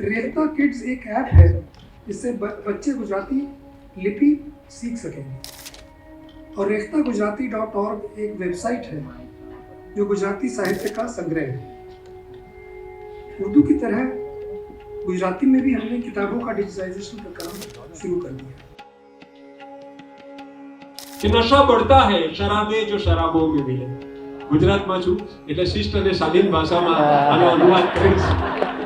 रेखता kids एक app है जिससे ब- बच्चे गुजराती लिपि सीख सकेंगे और रेखता गुजराती डॉट ऑर्ग एक वेबसाइट है जो गुजराती साहित्य का संग्रह है उर्दू की तरह गुजराती में भी हमने किताबों का डिजिटाइजेशन का काम शुरू कर दिया कि नशा बढ़ता है शराबे जो शराबों में मिले ગુજરાતમાં છું એટલે શિષ્ટ અને શાલીન ભાષામાં આનો અનુવાદ કરીશ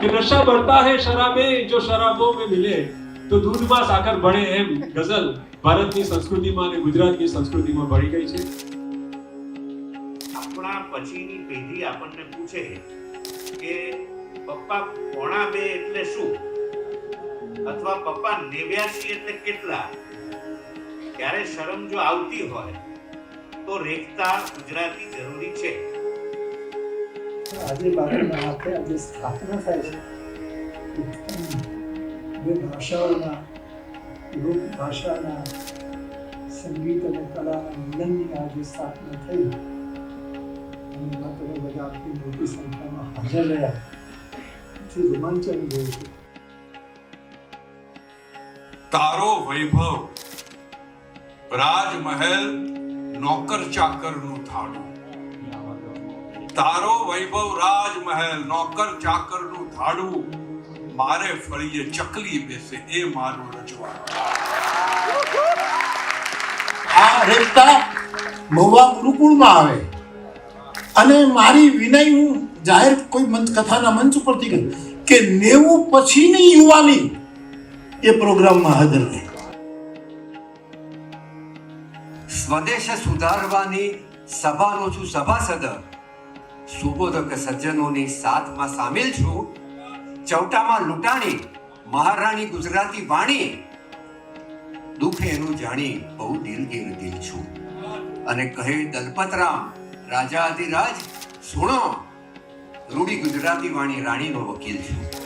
કે નશા ભરતા હે શરાબે જો શરાબો મે મિલે તો દૂધમાં સાકર ભળે એમ ગઝલ ભારતની સંસ્કૃતિમાં અને ગુજરાતની સંસ્કૃતિમાં ભળી ગઈ છે આપણા પછીની પેઢી આપણને પૂછે કે, પપ્પા પોણા બે એટલે શું? અથવા પપ્પા નેવ્યાસી એટલે કેટલા? ત્યારે શરમ જો આવતી હોય, તો રેખતા ગુજરાતી જરૂરી છે. આજે બાળકના હાથે આજે સ્થાપના થાય છે. બે ભાષાઓના, લોક ભાષાના, સંગીત અને કલાના મિલનની આજે સ્થાપના થઈ અને એમાં તમે બધા આટલી મોટી સંખ્યામાં હાજર રહ્યા. જે રોમાંચ અનુભવ છે. તારો વૈભવ, રાજમહેલ નોકર ચાકરનું થાળું. તારો વૈભવ રાજમહેલ નોકર ચાકરનું થાળું મારે ફળીએ ચકલી બેસે એ મારું રજવા આ રેખતા મહુવા ગુરુકુળમાં આવે. અને મારી વિનય હું જાહેર કોઈ મંચ કથાના મંચ ઉપરથી કહ્યું કે નેવું પછીની યુવાની એ પ્રોગ્રામમાં હાજર રહી. સ્વદેશ સુધારવાની સભાનો છું સભાસદ સુબોધક સજ્જનોની સાથમાં સામેલ છું. ચૌટામાં લૂંટાણી, મહારાણી ગુજરાતી વાણી. દુઃખ એનું જાણી બહુ દિલગીર દિલ છું. અને કહે દલપતરામ, રાજા અધિરાજ, સુણો. રૂડી ગુજરાતી વાણી રાણીનો વકીલ છું.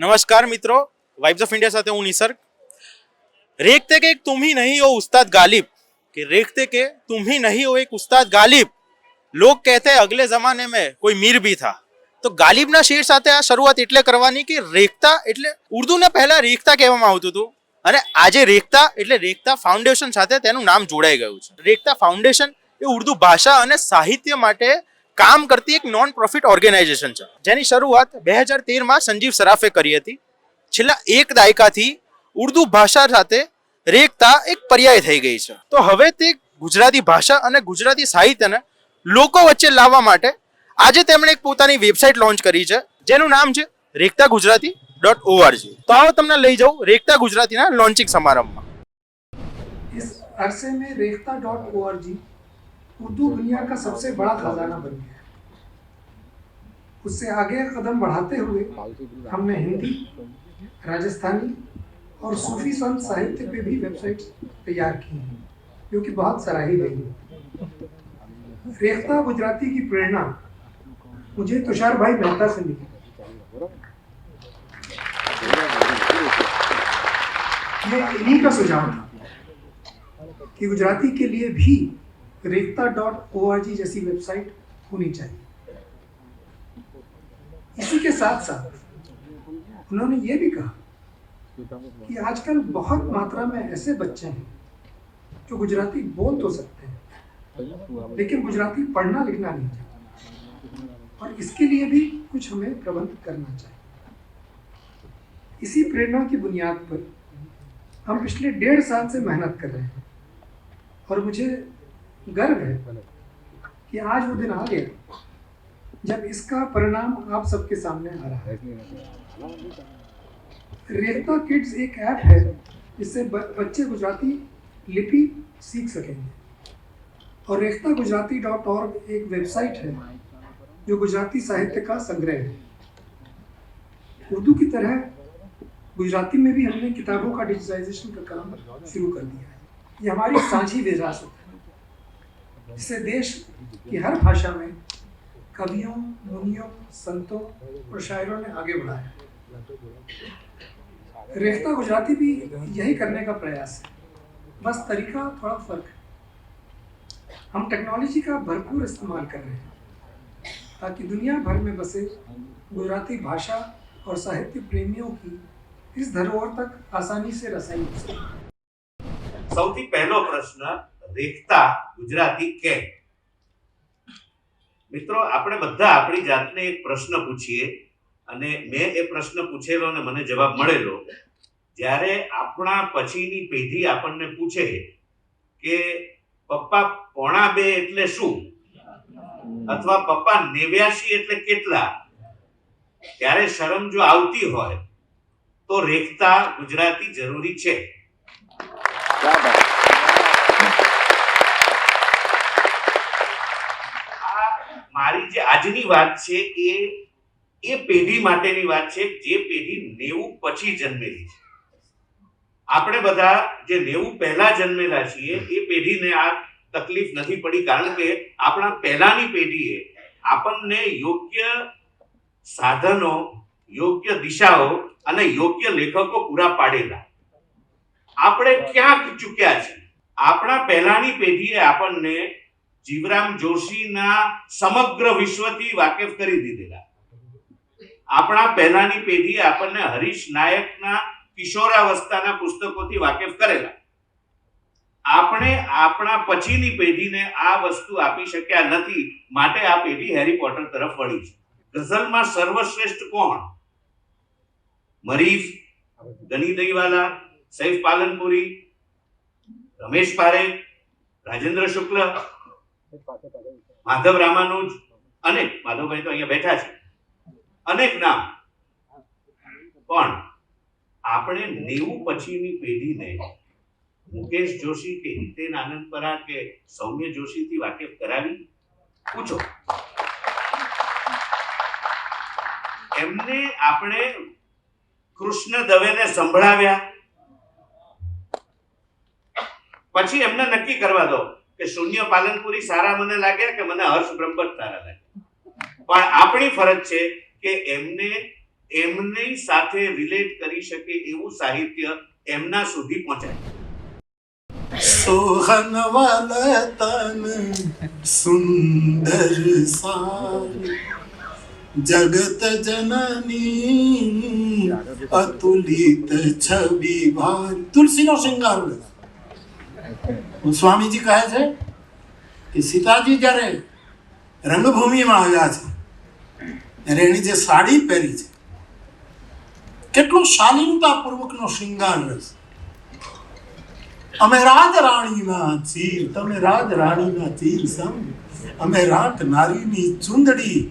नमस्कार मित्रों वाइब्स ऑफ इंडिया साथ हूँ निसर्ग रेखते के एक तुम ही नहीं हो उस्ताद गालिब कि रेखते के तुम ही नहीं हो एक उस्ताद गालिब लोग कहते हैं अगले जमाने में કોઈ મીર બી થા તો ગાલિબના શેર સાથે આ શરૂઆત એટલે કરવાની કે રેખતા એટલે ઉર્દુને પહેલા રેખતા કહેવામાં આવતું હતું અને આજે રેખતા એટલે રેખતા ફાઉન્ડેશન સાથે તેનું નામ જોડાઈ ગયું છે રેખતા ફાઉન્ડેશન એ ઉર્દુ ભાષા અને સાહિત્ય માટે કામ કરતી એક નોન પ્રોફિટ ઓર્ગેનાઇઝેશન છે જેની શરૂઆત બે હજાર તેરમાં સંજીવ સરાફે કરી હતી છેલ્લા એક દાયકાથી ઉર્દુ ભાષા સાથે રેખતા એક પર્યાય થઈ ગઈ છે તો હવે તે ગુજરાતી ભાષા અને ગુજરાતી સાહિત્યને લોકો વચ્ચે લાવવા માટે આજે તેમણે એક પોતાની વેબસાઇટ લોન્ચ કરી છે જેનું નામ છે રેખતા ગુજરાતી ડોટ ઓઆરજી તો આવો તમને લઈ જાઉં રેખતા ગુજરાતીના લોન્ચિંગ સમારંભમાં इस अरसे में रेखता dot O R G Urdu दुनिया का सबसे बड़ा खजाना बन गया। उससे आगे कदम बढ़ाते हुए हमने हिंदी, राजस्थानी और सूफी संत साहित्य पे भी वेबसाइट तैयार की हैं, जो कि बहुत सराही गई रेखता गुजराती की प्रेरणा मुझे तुषार भाई मेहता से मिली। ये इन्हीं का सुझाव था कि गुजराती के लिए भी रेखता डॉट ओ आर जी जैसी वेबसाइट होनी चाहिए। इसी के साथ साथ उन्होंने ये भी कहा कि आजकल बहुत मात्रा में ऐसे बच्चे हैं जो गुजराती बोल तो सकते हैं, लेकिन गुजराती पढ़ना लिखना नहीं जानते और इसके लिए भी कुछ हमें प्रबंध करना चाहिए। इसी प्रेरणा की बुनियाद पर हम पिछले डेढ़ साल से मेहनत कर रहे हैं और मुझे गर्व है कि आज वो दिन आ गया, जब इसका परिणाम आप सबके सामने आ रहा है। रेखता किड्स एक ऐप है, जिससे बच्चे गुजराती लिपि सीख सकेंगे। और रेखता गुजराती डॉट ऑर्ग एक वेबसाइट है, जो गुजराती साहित्य का संग्रह है। उर्दू की तरह गुजराती में भी हमने किताबों का डिजिटाइजेशन का काम शुरू कर दिया है। ये हमारी साझी विरासत है जिससे देश की हर भाषा में कवियों मुनियों संतों और शायरों ने आगे बढ़ाया रेखता गुजराती भी यही करने का प्रयास है बस तरीका थोड़ा फर्क है हम टेक्नोलॉजी का भरपूर इस्तेमाल कर रहे हैं ताकि दुनिया भर में बसे गुजराती भाषा और साहित्य प्रेमियों की इस धरोहर तक आसानी से रसाई हो सके સૌથી પહેલો પ્રશ્ન રેખતા ગુજરાતી કે. મિત્રો, આપણે બધા આપણી જાતને એક પ્રશ્ન પૂછીએ અને મેં એ પ્રશ્ન પૂછેલો અને મને જવાબ મળેલો. જ્યારે આપણા પછીની પેઢી આપણને પૂછે કે, પપ્પા પોણા બે એટલે શું? અથવા, પપ્પા નેવ્યાશી એટલે કેટલા? ત્યારે શરમ જો આવતી હોય, તો રેખતા ગુજરાતી જરૂરી છે આ મારી જે આજની વાત છે એ એ પેઢી માટેની વાત છે જે પેઢી નેવું પછી જન્મેલી છે. આપણે બધા જે નેવું પહેલા જન્મેલા છીએ, એ પેઢીને આ તકલીફ નથી પડી, કારણ કે આપણા પહેલાની પેઢીએ આપણને યોગ્ય સાધનો, યોગ્ય દિશાઓ અને યોગ્ય લેખકો પૂરા પાડેલા. આપણે ક્યાંક ચૂક્યા છે આપણા પહેલાની પેઢીએ આપણને જીવરામ જોશીના સમગ્ર વિશ્વથી વાકેફ કરી દીધેલા. આપણા પહેલાની પેઢી આપણને હરીશ નાયકના કિશોરાવસ્થાના પુસ્તકોથી વાકેફ કરેલા. આપણે આપણા પછીની પેઢીને આ વસ્તુ આપી શક્યા નથી માટે આ પેઢી હેરી પોટર તરફ વળી છે. ગઝલમાં સર્વશ્રેષ્ઠ કોણ? મરીફ, ગની દહીવાલા, સૈફ પાલનપુરી, રમેશ પારેખ, રાજેન્દ્ર શુક્લ માધવ રામાનુજ અનેક માધવભાઈ તો અહીંયા બેઠા છે. અનેક નામ. પણ આપણે નેવું પછીની પેઢીને મુકેશ જોશી કે હિતેન આનંદપરા કે સૌમ્ય જોશીથી વાકેફ કરાવી? પૂછો. એમને આપણે કૃષ્ણ દવેને સંભળાવ્યા. પછી એમને નક્કી કરવા દો. કે શૂન્ય પાલનપુરી સારા મને લાગ્યા કે મને હર્ષ બ્રહ્મભટ્ટ સારા લાગ્યા. પણ આપણી ફરજ છે કે એમને, એમની સાથે રિલેટ કરી શકે એવું સાહિત્ય એમના સુધી પહોંચાય. સોહન તન સુંદર સાર, જગત જનની અતુલિત છબી ભાર તુલસીનો શૃંગાર. સ્વામીજી કહે છે કે સીતાજી જ્યારે રંગભૂમિમાં આવ્યા છે, ત્યારે એની જે સાડી પહેરી છે, કેટલો શાલીનતાપૂર્વકનો શૃંગાર રહેશે અમે રાજ રાણીના ચીર, તમે રાજ રાણીના ચીર સમ, અમે રાત નારીની ચુંદડી,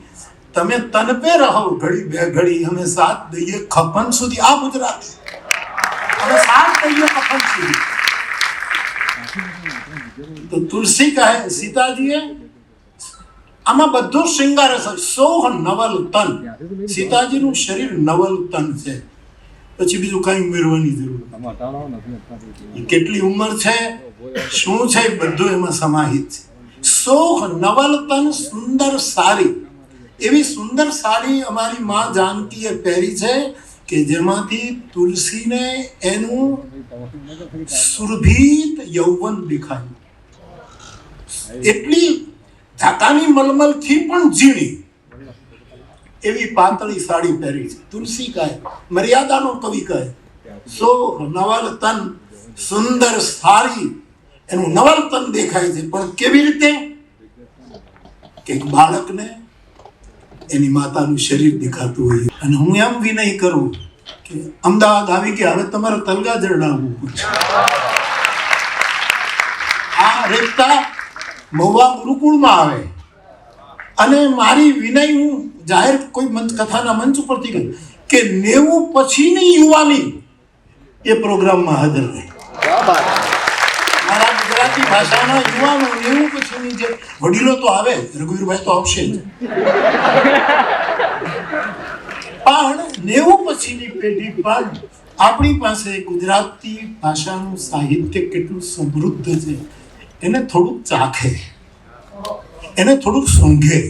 તમે તન પે રહો, ઘડી બે ઘડી, અમે સાથ દઈએ ખપન સુધી. આ ગુજરાતી. અમે સાથ દઈએ ખપન સુધી. તો તુલસી કહે, સીતાજીએ, આમાં બધો શૃંગાર હશે. સોહ નવલ તન. સીતાજીનું શરીર નવલ તન છે. પછી બીજું કઈ ઉમેરવાની જરૂર કેટલી ઉંમર છે? શું છે? બધું એમાં સમાહિત છે. સોહ નવલ તન સુંદર સારી. એવી સુંદર સાડી અમારી માં જાનકીએ પહેરી છે. કે જેમાંથી તુલસીને એનું સુરભિત યૌવન દેખાયું. એટલી ધાતાની મલમલથી પણ ઝીણી એવી પાતળી સાડી પહેરી છે. તુલસી કહે મર્યાદાનો કવિ કહે સો નવલ તન સુંદર સારી એનું નવલ તન દેખાય છે. પણ કેવી રીતે? કે બાળકને એની માતાનું શરીર દેખાતું હોય અને હું એમ વિનય કરું કે અમદાવાદ આવી ગયા, હવે તમારે તલગા જરડાવવું પડશે. આ રેખતા મહુવા ગુરુકુળમાં આવે. અને મારી વિનય હું જાહેર કોઈ મંચ, કથાના મંચ ઉપરથી કહ્યું કે નેવું પછીની યુવાની એ પ્રોગ્રામમાં હાજર રહી. ગુજરાતી ભાષાના યુવાનો નેવું પછીની જે વડીલો તો આવે, રઘુવીરભાઈ તો આવશે જ. પણ નેવું પછીની પેઢી પણ આપણી પાસે ગુજરાતી ભાષાનું સાહિત્ય કેટલું સમૃદ્ધ છે, એને થોડુંક ચાખે, એને થોડુંક સૂંઘે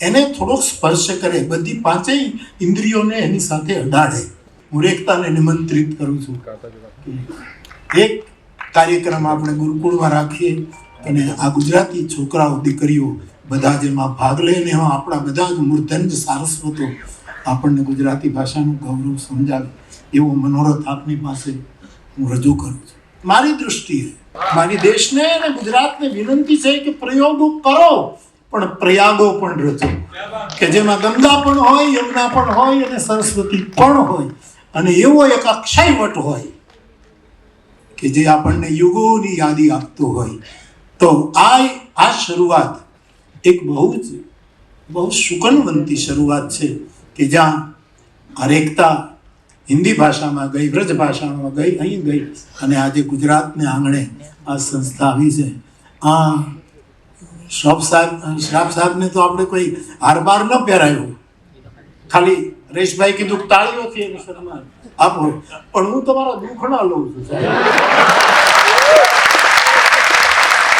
એને થોડોક સ્પર્શ કરે, બધી પાંચેય ઇન્દ્રિયોને એની સાથે અડાડે. હું રેખતાને નિમંત્રિત કરું છું. એક કાર્યક્રમ આપણે ગુરુકુળમાં રાખીએ અને આ ગુજરાતી છોકરાઓ, દીકરીઓ બધા જેમાં ભાગ લઈને આપણા બધા જ મૂર્ધન્ય સારસ્વતો આપણને ગુજરાતી ભાષાનું ગૌરવ સમજાવે એવો મનોરથ આપની પાસે હું રજૂ કરું છું. મારી દૃષ્ટિએ મારી દેશને અને ગુજરાતને વિનંતી છે કે પ્રયોગો કરો, પણ પ્રયાગો પણ રચો. કે જેમાં ગંગા પણ હોય, યમુના પણ હોય અને સરસ્વતી પણ હોય અને એવો એક અક્ષય વટ હોય કે જે આપણને યુગોની યાદી આપતો હોય. તો આ આ શરૂઆત એક બહુ જ બહુ સુકનવંતી શરૂઆત છે કે જ્યાં હરેકતા હિન્દી ભાષામાં ગઈ, વ્રજ ભાષામાં ગઈ, અહીં ગઈ અને આજે ગુજરાતને આંગણે આ સંસ્થા આવી છે. આ શ્રાપ સાહેબ શ્રાપ સાહેબને તો આપણે કોઈ હારબાર ન પહેરાયો. ખાલી રેશભાઈ કીધું કે તાળીઓથી એનું સન્માન આપો પણ હું તમારા દુઃખના લઉં છું સાહેબ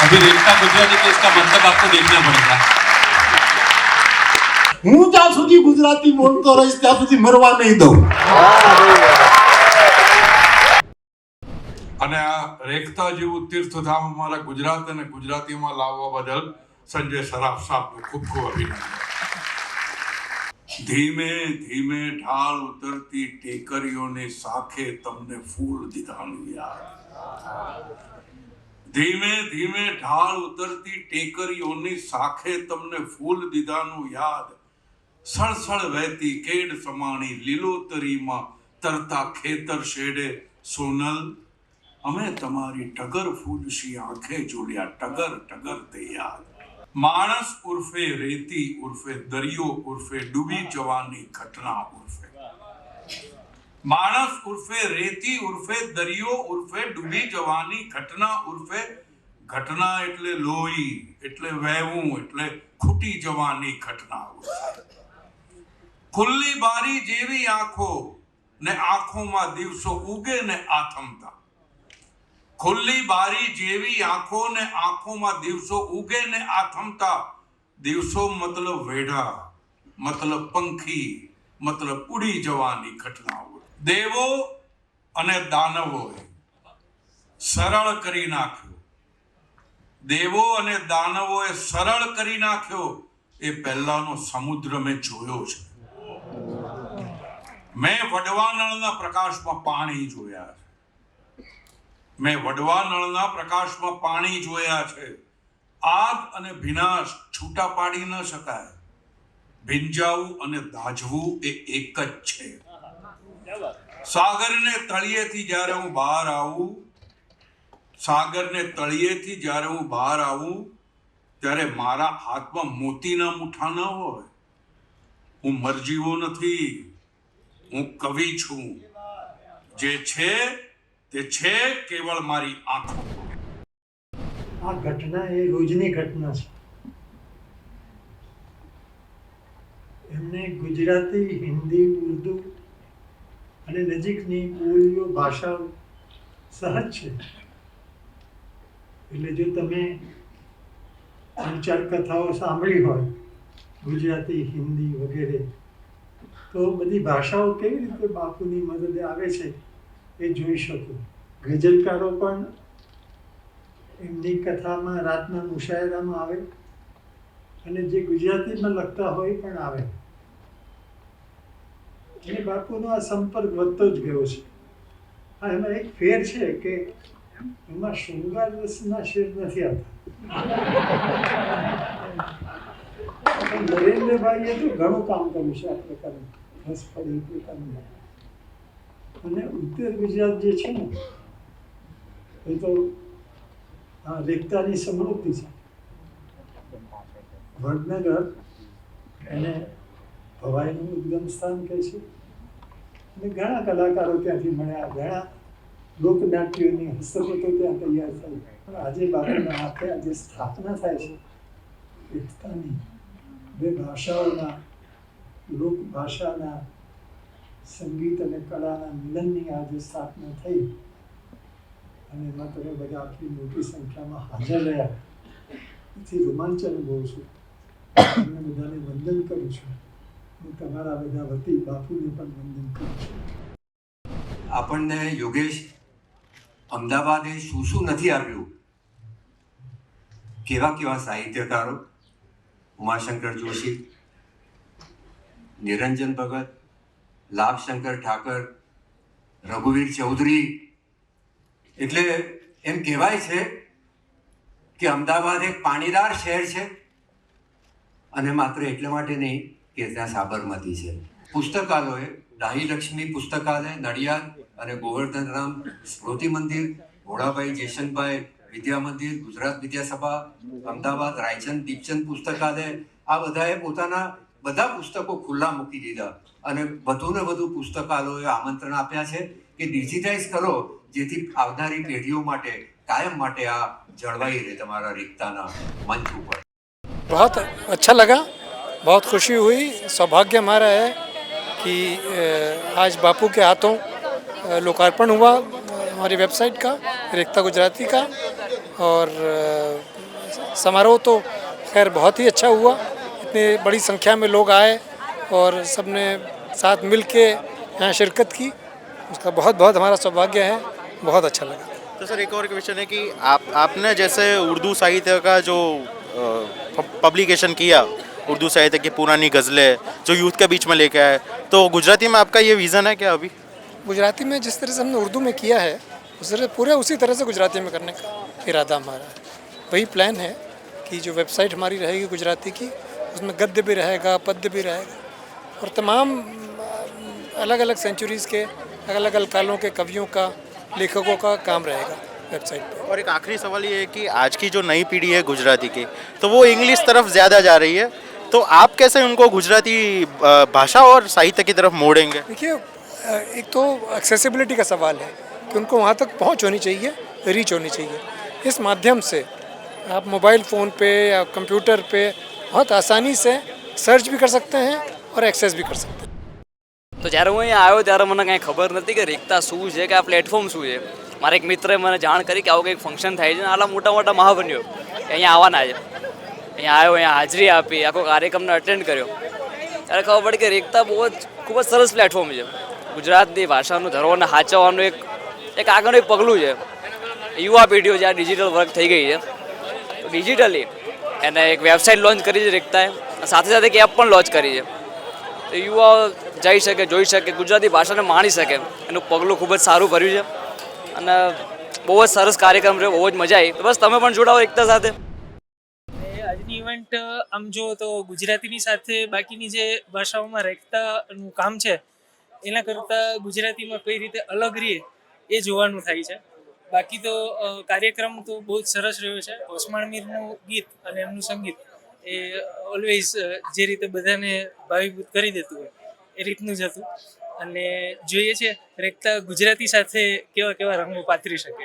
अभी रेखता गुजराती के इसका मतलब आपको देखना पड़ेगा હું જ્યાં સુધી ગુજરાતી બોલતો રહીશ ત્યાં સુધી મરવા નહીં દઉં અને આ રેખતા જેવું તીર્થધામ અમારા ગુજરાત અને ગુજરાતીમાં લાવવા બદલ સંજય સરાફ સાહેબનું ખૂબ ખૂબ અભિનંદન ધીમે ધીમે ઢાળ ઉતરતી ટેકરીઓની સાખે તમને ફૂલ દીધાનું યાદ. ધીમે ધીમે ઢાળ ઉતરતી ટેકરીઓની સાખે તમને ફૂલ દીધાનું યાદ. સળસળ વહેતી કેડ સમાણી લીલોતરીમાં તરતા ખેતર શેડે સોનલ, અમે તમારી ટગર ફૂલશી આંખે જોડ્યા ટગર ટગર તે યાદ. માણસ ઉર્ફે રેતી ઉર્ફે દરિયો ઉર્ફે ડૂબી જવાની ઘટના ઉર્ફે. માણસ ઉર્ફે રેતી ઉર્ફે દરિયો ઉર્ફે ડૂબી જવાની ઘટના ઉર્ફે. ઘટના એટલે લોહી એટલે વહેવું એટલે ખૂટી જવાની ઘટના ઉર્ફે. ખુલ્લી બારી જેવી આંખો ને આંખોમાં દિવસો ઉગે ને આથમતા. ખુલ્લી બારી જેવી આંખો ને આંખોમાં દિવસો ઉગે ને આથમતા દિવસો મતલબ વેઢા, મતલબ પંખી, મતલબ ઉડી જવાની ઘટનાઓ. દેવો અને દાનવોએ સરળ કરી નાખ્યો. દેવો અને દાનવોએ સરળ કરી નાખ્યો એ પહેલાનો સમુદ્ર મેં જોયો છે. મેં વડવાનળના પ્રકાશમાં પાણી જોયા છે. મેં વડવા નળના પ્રકાશમાં પાણી જોયા છે. આગ અને વિનાશ છૂટા પાડી ન શકાય. ભીંજાવું અને દાજવું એ એક જ છે. સાગરને તળિયેથી જ્યારે હું બહાર આવું, સાગરને તળિયેથી જ્યારે હું બહાર આવું, ત્યારે મારા હાથમાં મોતીના મુઠ્ઠા ન હોય. હું મરજીવો નથી. હું કવિ છું. જે છે તે છે કેવળ મારી આંખો. આ ઘટના એ રોજની ઘટના છે. એમને ગુજરાતી, હિન્દી, ઉર્દુ અને નજીકની બોલીઓ, ભાષાઓ સહજ છે. એટલે જો તમે ત્રણ ચાર કથાઓ સાંભળી હોય, ગુજરાતી, હિન્દી વગેરે, તો બધી ભાષાઓ કેવી રીતે બાપુની મદદે આવે છે? એ જોઈ શકું. ગઝલકારો પણ એમની કથામાં, રાતના મુશાયરામાં આવે અને જે ગુજરાતીમાં લખતા હોય પણ આવે. અને બાપુનો આ સંપર્ક વધતો જ ગયો છે. હા, એમાં એક ફેર છે કે એમાં શૃંગાર રસના શેર નથી આવતા. નરેન્દ્રભાઈએ તો ઘણું કામ કર્યું છે આ પ્રકારનું રસ પડે એ અને ઉત્તર ગુજરાત જે છે ને, એ તો આ રેખતાની સમૃદ્ધિ છે. વડનગર એને ભવાઈનું ઉદ્ગમ સ્થાન કહે છે. અને ઘણા કલાકારો ત્યાંથી મળ્યા, ઘણા લોકનાટ્યોની હસ્તકૃતો ત્યાં તૈયાર થઈ. પણ આજે બાપુના હાથે આજે સ્થાપના થાય છે. એકતાની બે ભાષાઓના, લોકભાષાના સંગીત અને કળાના મિલનની આજે સ્થાપના થઈ. અને એમાં તમે બધા આટલી મોટી સંખ્યામાં હાજર રહ્યા. એથી રોમાંચ અનુભવું છું. તમને બધાને વંદન કરું છું. હું તમારા બધા વતી બાપુને પણ વંદન કરું છું. આપણને યોગેશ અમદાવાદે શું શું નથી આવ્યું? કેવા કેવા સાહિત્યકારો? ઉમાશંકર જોશી, નિરંજન ભગત લાભશંકર ઠાકર, રઘુવીર ચૌધરી, એટલે એમ કહેવાય છે કે અમદાવાદ એક પાણીદાર શહેર છે અને માત્ર એટલા માટે નહીં કે ત્યાં સાબરમતી છે. પુસ્તકાલયોએ ડાહી લક્ષ્મી પુસ્તકાલય, નડિયાદ અને ગોવર્ધનરામ સ્મૃતિ મંદિર, ભોળાભાઈ જેશનભાઈ વિદ્યા મંદિર, ગુજરાત વિદ્યાસભા, અમદાવાદ રાયચંદ દીપચંદ પુસ્તકાલય, આ બધાએ પોતાના બધા પુસ્તકો ખુલ્લા મૂકી દીધા અને વધુને વધુ પુસ્તકાલયોએ આમંત્રણ આપ્યા છે કે ડિજિટાઇઝ કરો જેથી આવનારી પેઢીઓ માટે કાયમ માટે આ જળવાઈ રહે તમારા रिक्ताना मंच ઉપર बहुत अच्छा लगा बहुत खुशी हुई सौभाग्य हमारा है कि अ, आज बापू के हाथों अ, लोकार्पण हुआ अ, हमारी वेबसाइट का रेखता गुजराती का और अ, समारोह तो खैर बहुत ही अच्छा हुआ इतनी बड़ी संख्या में लोग आए और सबने साथ मिल के यहाँ शिरकत की। उसका बहुत बहुत हमारा सौभाग्य है। बहुत अच्छा लगा। तो सर एक और क्वेश्चन है कि आप आपने जैसे उर्दू साहित्य का जो पब्लिकेशन किया उर्दू साहित्य की पुरानी गज़लें जो यूथ के बीच में लेके आए तो गुजराती में आपका ये विज़न है क्या अभी? गुजराती में जिस तरह से हमने उर्दू में किया है उस तरह पूरे उसी तरह से गुजराती में करने का इरादा हमारा है। वही प्लान है कि जो वेबसाइट हमारी रहेगी गुजराती की उसमें गद्य भी रहेगा पद्य भी रहेगा। और तमाम अलग अलग सेंचुरीज़ के अलग अलग कालों के कवियों का लेखकों का काम रहेगा वेबसाइट पर और एक आखिरी सवाल ये है कि आज की जो नई पीढ़ी है गुजराती की तो वो इंग्लिश तरफ़ ज़्यादा जा रही है तो आप कैसे उनको गुजराती भाषा और साहित्य की तरफ़ मोड़ेंगे? देखिए एक तो एक्सेसिबिलिटी का सवाल है कि उनको वहाँ तक पहुँच होनी चाहिए रीच होनी चाहिए। इस माध्यम से आप मोबाइल फ़ोन पे या कंप्यूटर पे बहुत आसानी से सर्च भी कर सकते हैं और एक्सेस भी कर सकते हैं તો જ્યારે હું અહીંયા આવ્યો ત્યારે મને કાંઈ ખબર નથી કે રેખતા શું છે કે આ પ્લેટફોર્મ શું છે મારા એક મિત્રે મને જાણ કરી કે આવું કંઈક ફંક્શન થાય છે અને આટલા મોટા મોટા મહાબન્યો એ અહીંયા આવવાના છે અહીંયા આવ્યો અહીંયા હાજરી આપી આખો કાર્યક્રમને અટેન્ડ કર્યો ત્યારે ખબર પડી કે રેખતા બહુ જ ખૂબ જ સરસ પ્લેટફોર્મ છે ગુજરાતની ભાષાનું ધરોહરને સાચવવાનું એક એક આગળનું એક પગલું છે યુવા પેઢીઓ જે આ ડિજિટલ વર્ક થઈ ગઈ છે તો ડિજિટલી એને એક વેબસાઇટ લોન્ચ કરી છે રેખતાએ સાથે સાથે એક એપ પણ લોન્ચ કરી છે. તો યુવાઓ જઈ શકે, જોઈ શકે, ગુજરાતી ભાષાને માણી શકે. એનું પગલું ખૂબ જ સારું ભર્યું છે. અને બહુ જ સરસ કાર્યક્રમ રહ્યો બહુ જ મજા આવી. બસ તમે પણ જોડાઓ એકતા સાથે. આજની ઇવેન્ટ આમ જો તો ગુજરાતીની સાથે બાકીની જે ભાષાઓમાં રેખતાનું કામ છે, એના કરતાં ગુજરાતીમાં કઈ રીતે અલગ રહીએ, એ જોવાનું થાય છે. બાકી તો કાર્યક્રમ તો બહુ જ સરસ રહ્યો છે. ઓસમાણ મીરનું ગીત અને એમનું સંગીત એ ઓલવેઝ જે રીતે બધાને ભાવીભૂત કરી દેતું હોય એ રીતનું જ હતું. અને જોઈએ છે, રેખતા ગુજરાતી સાથે કેવા કેવા રંગો પાથરી શકે.